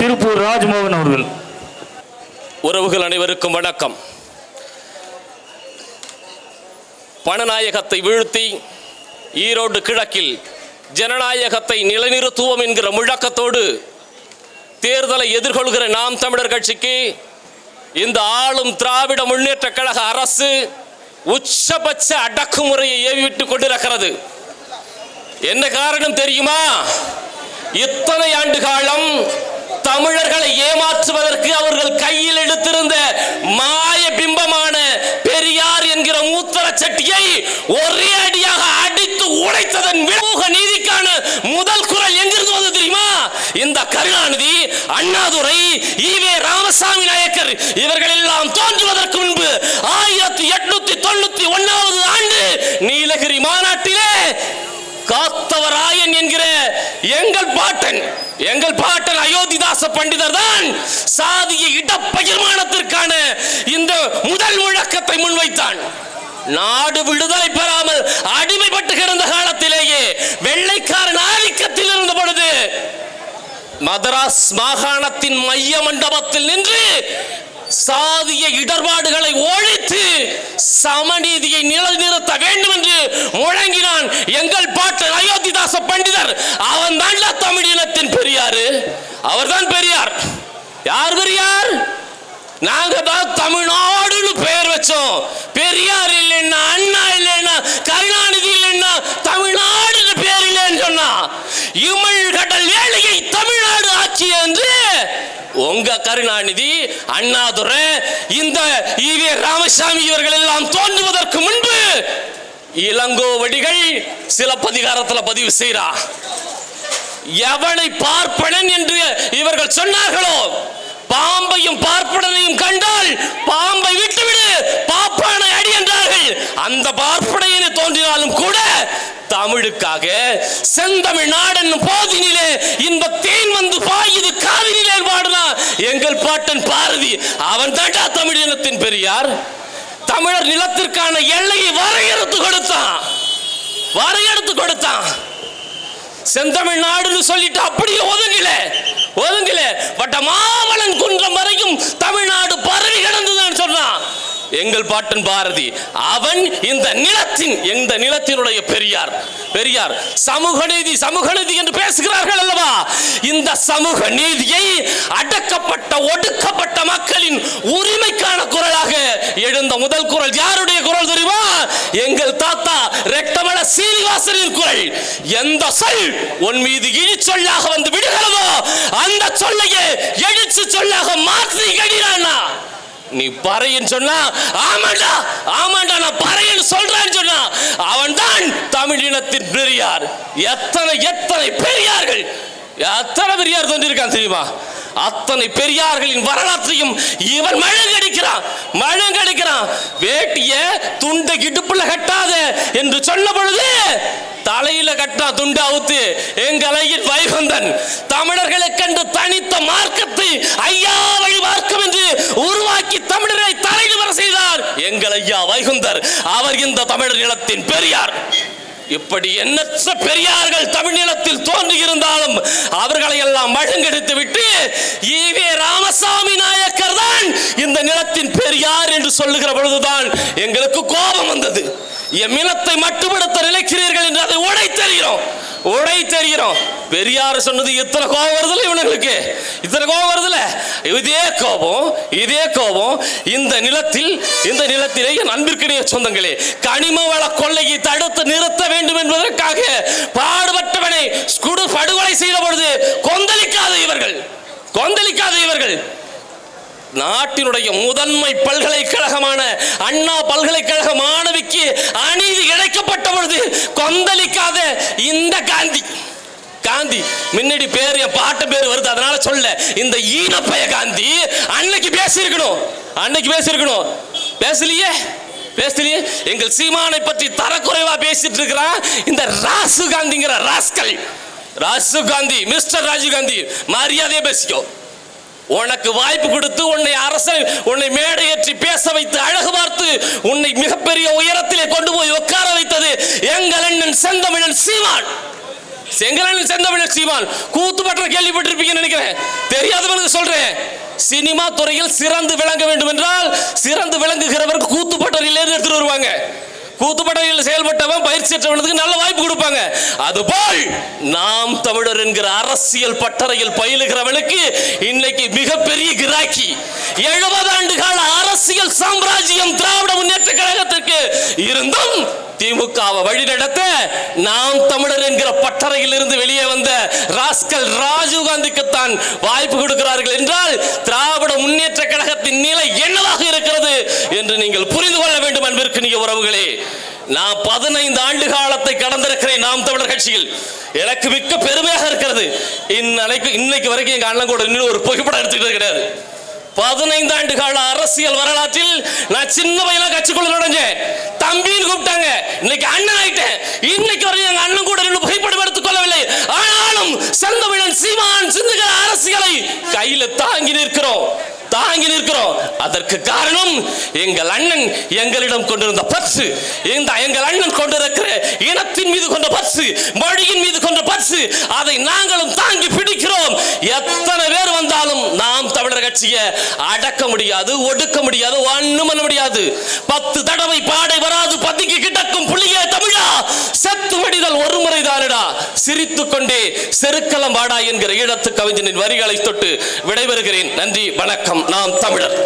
திருப்பூர் ராஜ்மோகன் அவர்கள். உறவுகள் அனைவருக்கும் வணக்கம். பணநாயகத்தை வீழ்த்தி ஈரோடு கிழக்கில் ஜனநாயகத்தை நிலைநிறுத்துவோம் என்கிற முழக்கத்தோடு தேர்தலை எதிர்கொள்கிற நாம் தமிழர் கட்சிக்கு இந்த ஆளும் திராவிட முன்னேற்ற கழக அரசு உச்சபட்ச அடக்குமுறையை ஏவிவிட்டுக் கொண்டிருக்கிறது. என்ன காரணம் தெரியுமா? இத்தனை ஆண்டு காலம் தமிழர்களை ஏமாற்றுவதற்கு அவர்கள் கையில் எடுத்திருந்த மாய பிம்பமான பெரியார் என்கிற மூத்தர சட்டியை ஒரே அடியாக அடித்து உடைத்ததன் விமூக நீதிக்கான முதல் குரல் எங்கிருந்து வந்து தெரியுமா? இந்த கருணாநிதி அண்ணாதுரை ஈவே ராமசாமி நாயக்கர் இவர்கள் எல்லாம் தோன்றுவதற்கு முன்பு ஆயிரத்தி எட்நூத்தி தொண்ணூத்தி ஒன்னாவது ஆண்டு நீலகிரி மாநாட்டு காத்தவராயன் என்கிற எங்கள் பாட்டன் எங்கள் பாட்டன் அயோத்திதாச பண்டிதர் தான் சாதிய இடப்பகிர்மானத்திற்கான இந்த முதல் முழக்கத்தை முன்வைத்தான். நாடு விடுதலை பெறாமல் அடிமைப்பட்டு கிடந்த காலத்திலேயே வெள்ளைக்காரன் ஆதிக்கத்தில் இருந்த பொழுது மதராஸ் மாகாணத்தின் மைய மண்டபத்தில் நின்று சாதிய இடர்பாடுகளை ஒழித்து சமநீதியை நிலைநிறுத்த வேண்டும் என்று முழங்கினான் எங்கள் பாட்டு அயோத்திதாச பண்டிதர். அவன் தான் தமிழினத்தின் பெரியாரு. அவர்தான் பெரியார். யார் பெரியார்? நாங்க தான் தமிழ்நாடுன்னு பெயர் வச்சோம். பெரியார் இல்லைன்னா அண்ணா இல்லைன்னா கருணா இல்லைன்னா தமிழ்நாடுன்னு பேர் இல்லைன்னு சொன்னா இமிழ் கடல் ஏழையை தமிழ்நாடு ஆட்சி என்று உங்க கருணாநிதி அண்ணாதுரை இந்த ஈவே ராமசாமி இவர்கள் எல்லாம் தோன்றுவதற்கு முன்பு இளங்கோவடிகள் சிலப்பதிகாரத்தில் பதிவு செய்கிறார் எவனை பார்ப்பனன் என்று இவர்கள் சொன்னார்களோ பாம்பையும் பார்ப்பனையும் கண்டால் பாம்பை விட்டுவிடு பாப்பானை அடி என்றார்கள். அந்த பார்ப்பனையினை தோன்றினாலும் கூட தமிழுக்காக செந்தமிழ் நாடன் போதினிலே இன்ப தேன் வந்து பாய் பாட்டன் பாரதி. அவன் தாண்டா தமிழ் இனத்தின் பெரியார். தமிழர் நிலத்திற்கான எல்லையை வரையறுத்து கொடுத்தான். வரையறுத்து கொடுத்தான். செந்தமிழ் நாடுன்னு சொல்லிட்டு அப்படியே ஒதுங்கல. ஒதுங்கல. பட்ட எங்கள் பாட்டன் பாரதி அவன் இந்த நிலத்தின் இந்த நிலத்தினுடைய பெரியார்? பெரியார் சமூக நீதி சமூக நீதி என்று பேசுகிறார்கள் அல்லவா? இந்த சமூக நீதியை அடக்கப்பட்ட ஒடுக்கப்பட்ட மக்களின் உரிமைக்கான குரலாக எழுந்த முதல் குரல் யாருடைய குரல் தெரியுமா? எங்கள் தாத்தா ரெட்டமல சீனிவாசனின் குரல். எந்த சொல் உன் மீது இழிச்சொல்லாக வந்து விடுகிறதோ அந்த சொல்லையே எழுச்சி சொல்லாக மாற்றி கடினானா? நீ பறையன்னு சொன்னா ஆமாண்டா ஆமாண்டா நான் பறையன்னு சொல்றேன்னு சொன்னா அவன் தான் தமிழினத்தின் பெரியார். எத்தனை எத்தனை பெரியார்கள் எத்தனை பெரியார் தோன்றியிருக்கான் தெரியுமா? அத்தனை பெரியார்களின் வரலாற்றையும் இவன் மழங்கடிக்கிறான் மழங்கடிக்கிறான். வேட்டிய துண்டை இடுப்புல கட்டாத என்று சொன்ன பொழுது தலையில கட்டா துண்டு அவுத்து எங்கள் வைகுந்தன். தமிழர்களை கண்டு தனித்த மார்க்கத்தை எங்கள் ஐயா வைகுந்தர் அவர் இந்த தமிழர் நிலத்தின் பெரியார். இப்படி எண்ணற்ற பெரியார்கள் தமிழ்நிலத்தில் தோன்றியிருந்தாலும் அவர்களை எல்லாம் மழுங்கெடுத்து விட்டு ஈவே ராமசாமி நாயக்கர் தான் இந்த நிலத்தின் பெரியார் என்று சொல்லுகிற பொழுதுதான் எங்களுக்கு கோபம் வந்தது. என் நிலத்தை மட்டுப்படுத்த நிலை என்று அதை உடை தெரிகிறோம் உடை தெரிகிறோம். பெரியார் சொன்னது இத்தனை கோபம் வருதுல இவனுங்களுக்கு? இத்தனை கோபம் வருதுல இதே கோபம் இதே கோபம். இந்த நிலத்தில் இந்த நிலத்திலே என் சொந்தங்களே கனிம வள கொள்ளையை தடுத்து நிறுத்த வேண்டும் என்பதற்காக பாடுபட்டவனை குடு படுகொலை செய்த பொழுது கொந்தளிக்காத இவர்கள். கொந்தளிக்காத இவர்கள். நாட்டினுடைய முதன்மை பல்கலைக்கழகமான அண்ணா பல்கலைக்கழக மாணவிக்கு அநீதி இழைக்கப்பட்ட பொழுது கொந்தளிக்காத காந்தி முன்னாடி பேர் என் பாட்டு பேர் வருது அதனால சொல்ல. இந்த ஈனப்பய காந்தி அன்னைக்கு பேசியிருக்கணும். அன்னைக்கு பேசியிருக்கணும். பேசலையே? பேசலையே? எங்கள் சீமானை பற்றி தரக்குறைவா பேசிட்டு இருக்கிறான் இந்த ராசு காந்திங்கிற ராஸ்கல். ராசு காந்தி மிஸ்டர் ராஜீவ் காந்தி மரியாதையை பேசிக்கோ. உனக்கு வாய்ப்பு கொடுத்து உன்னை அரசன் உன்னை மேடையேற்றி பேச வைத்து அழகு பார்த்து உன்னை மிகப்பெரிய உயரத்திலே கொண்டு போய் உட்கார வைத்தது எங்கள் அண்ணன் செந்தமிழன் சீமான். செங்கலன் செந்தமிழர் சீமான் கூத்துப்பற்ற கேள்விப்பட்டிருப்பீங்கன்னு நினைக்கிறேன். தெரியாதவனுக்கு சொல்றேன். சினிமா துறையில் சிறந்து விளங்க வேண்டும் என்றால் சிறந்து விளங்குகிறவருக்கு கூத்துப்பட்டறையில் எடுத்துட்டு வருவாங்க. கூத்துப்பட்டறையில் செயல்பட்டவன் பயிற்சி பெற்றவனுக்கு நல்ல வாய்ப்பு கொடுப்பாங்க. அதுபோல் நாம் தமிழர் என்கிற அரசியல் பட்டறையில் பயிலுகிறவனுக்கு இன்னைக்கு மிகப்பெரிய கிராக்கி. எழுபது ஆண்டு கால அரசியல் சாம்ராஜ்யம் திராவிட திமுகவை வழிநடத்த நாம் தமிழர் என்கிற பட்டறையில் இருந்து வெளியே வந்த ராஸ்கல் ராஜீவ் காந்திக்குத்தான் வாய்ப்பு கொடுக்கிறார்கள் என்றால் திராவிட முன்னேற்ற கழகத்தின் நிலை என்னவாக இருக்கிறது என்று நீங்கள் புரிந்து கொள்ள வேண்டும் அன்பிற்குரிய உறவுகளே. நான் பதினைந்து ஆண்டு காலத்தை கடந்திருக்கிறேன் நாம் தமிழர் கட்சியில். எனக்கு மிக்க பெருமையாக இருக்கிறது. இன்னைக்கு இன்னைக்கு வரைக்கும் எங்க அண்ணன் கூட இன்னும் ஒரு புகைப்படம் எடுத்துக்கிட்டது கிடையாது. பதினைந்து ஆண்டு கால அரசியல் வரலாற்றில் நான் சின்ன பையனா கட்சிக்குள்ள நுழைஞ்சேன். தம்பின்னு கூப்பிட்டாங்க. இன்னைக்கு அண்ணன் ஆயிட்டேன். இன்னைக்கு வரையும் எங்க அண்ணன் கூட நின்று புகைப்படம் எடுத்துக் கொள்ளவில்லை. ஆனாலும் செந்தமிழன் சீமான் சிந்துகிற அரசியலை கையில தாங்கி நிற்கிறோம். தாங்கி நிற்கிறோம். அதற்கு காரணம் எங்கள் அண்ணன் எங்களிடம் கொண்டிருந்த பற்று இந்த எங்கள் அண்ணன் கொண்டிருக்கிற இனத்தின் மீது கொண்ட பற்று மொழியின் மீது கொண்ட பற்று அதை நாங்களும் தாங்கி பிடிக்கிறோம். கட்சியை அடக்க முடியாது ஒடுக்க முடியாது ஒண்ணும் பண்ண முடியாது. பத்து தடவை பாடை வராது பதுங்கி கிடக்கும் புள்ளியே தமிழா. செத்து வடிதல் ஒரு முறை தானடா சிரித்து கொண்டே செருக்கலம் வாடா என்கிற ஈழத்து கவிஞனின் வரிகளை தொட்டு விடைபெறுகிறேன். நன்றி வணக்கம். நாம் தமிழர்.